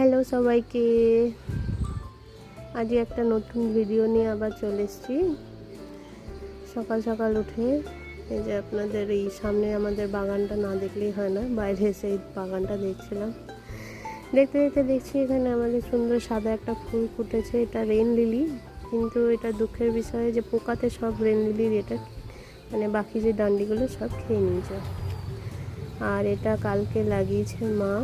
Hello সবাইকে। আজ একটা নতুন ভিডিও নিয়ে আবার চলে এসেছি। সকাল সকাল উঠে এই যে আপনাদের এই সামনে আমাদের বাগানটা না দেখলেই হয় না, বাইরে এসে বাগানটা দেখছিলাম। দেখতে দেখতে দেখছি এখানে আমাদের সুন্দর সাদা একটা ফুল ফুটেছে, এটা রেন লিলি কিন্তু এটা দুঃখের বিষয় যে পোকাতে সব রেন লিলির এটা মানে বাকি যে ডান্ডিগুলো সব খেয়ে নিয়েছে। আর এটা কালকে লাগিয়েছে মা।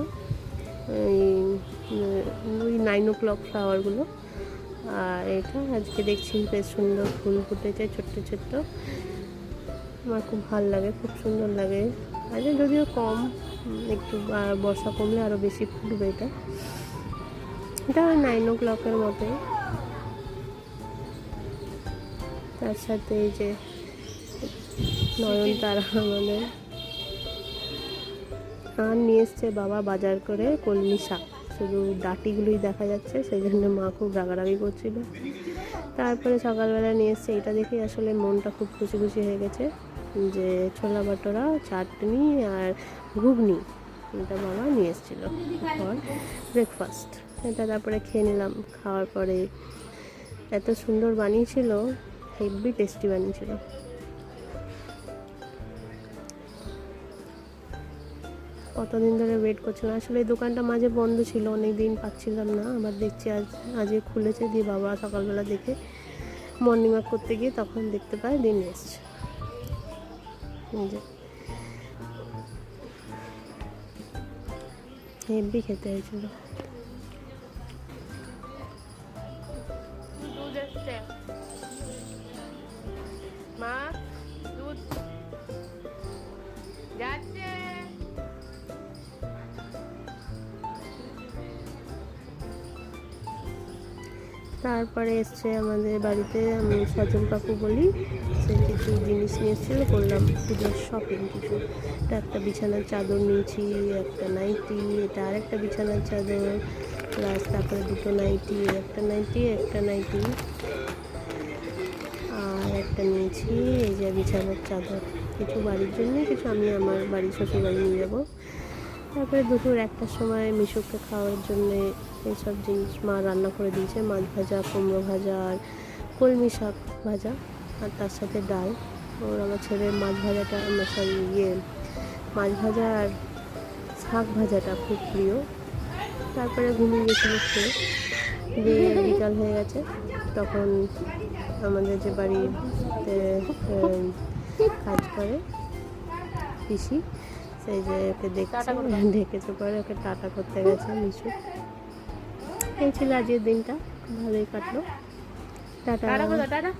ওই নাইন ও ক্লক ফ্লাওয়ারগুলো আর এটা আজকে দেখছি বেশ সুন্দর ফুল ফুটেছে, ছোট্ট ছোট্ট। আমার খুব ভালো লাগে, খুব সুন্দর লাগে। আজকে যদিও কম একটু বর্ষা কমলে আরও বেশি ফুটবে এটা। এটা নাইন ও ক্লকের মতোই। তার সাথে এই যে নয়নতারা আমাদের। আর নিয়ে এসছে বাবা বাজার করে কলমি শাক। শুধু ডাটিগুলোই দেখা যাচ্ছে সেই জন্য মা খুব রাগারাগি করছিল। তারপরে সকালবেলা নিয়ে এসছে, এটা দেখে আসলে মনটা খুব খুশি খুশি হয়ে গেছে যে ছোলা বাটোরা চাটনি আর ঘুগনি এটা বাবা নিয়ে এসেছিল ফর ব্রেকফাস্ট এটা তারপরে খেয়ে নিলাম, খাওয়ার পরে এত সুন্দর বানিয়েছিল হেভি টেস্টি বানিয়েছিল। কতদিন ধরে ওয়েট করছিলাম। আসলে এই দোকানটা মাঝে বন্ধ ছিল অনেক দিন পাচ্ছিলাম না। আবার দেখছি আজ আজকে খুলেছে, দিয়ে বাবা সকালবেলা দেখে মর্নিং ওয়াক করতে গিয়ে তখন দেখতে পায় দিন এসছে। হেভি খেতে হয়েছিল। মা, দুধ। যাচ্ছে। তারপরে এসছে আমাদের বাড়িতে, আমি সজল কাকু বলি, সে কিছু জিনিস নিয়ে এসেছিল করলাম পুজোর শপিং কিছু। এটা একটা বিছানার চাদর নিয়েছি, একটা নাইটি, এটা আরেকটা বিছানার চাদর প্লাস তারপরে দুটো নাইটি, একটা নাইটি একটা নাইটি, আর একটা নিয়েছি, এই যে বিছানার চাদর। কিছু বাড়ির জন্য, কিছু আমি আমার বাড়ির শ্বশুর বাড়ি নিয়ে যাব। তারপরে দুপুর একটার সময় মিশুকে খাওয়ার জন্য এইসব জিনিস মা রান্না করে দিয়েছে। মাছ ভাজা কুমড়ো ভাজা আর কলমি শাক ভাজা আর তার সাথে ডাল। ওর আমার ছেলের মাছ ভাজাটা আমার সরি ইয়ে মাছ ভাজা আর শাক ভাজাটা খুব প্রিয়। তারপরে ঘুমিয়ে গেছিল খেয়ে দিয়ে বিকাল হয়ে গেছে। তখন আমাদের যে বাড়িতে কাজ করে পিসি সেই যে ওকে দেখছে দেখেছে পরে ওকে টাটা করতে গেছে মিশু। এই ছিল আজকের দিনটা। ভালোই কাটলো। টাটা।